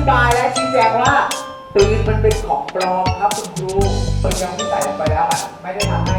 ิบายและชี้แจงว่าปืนมันเป็นของปลอมครับคุณครูเปืนยางที่ใส่ลงไปแล้วอะไม่ได้ทำให้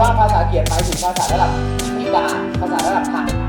ว่าภาษาเกียรหมายถึงภาษาระดับนิดาภาษาระดับพัน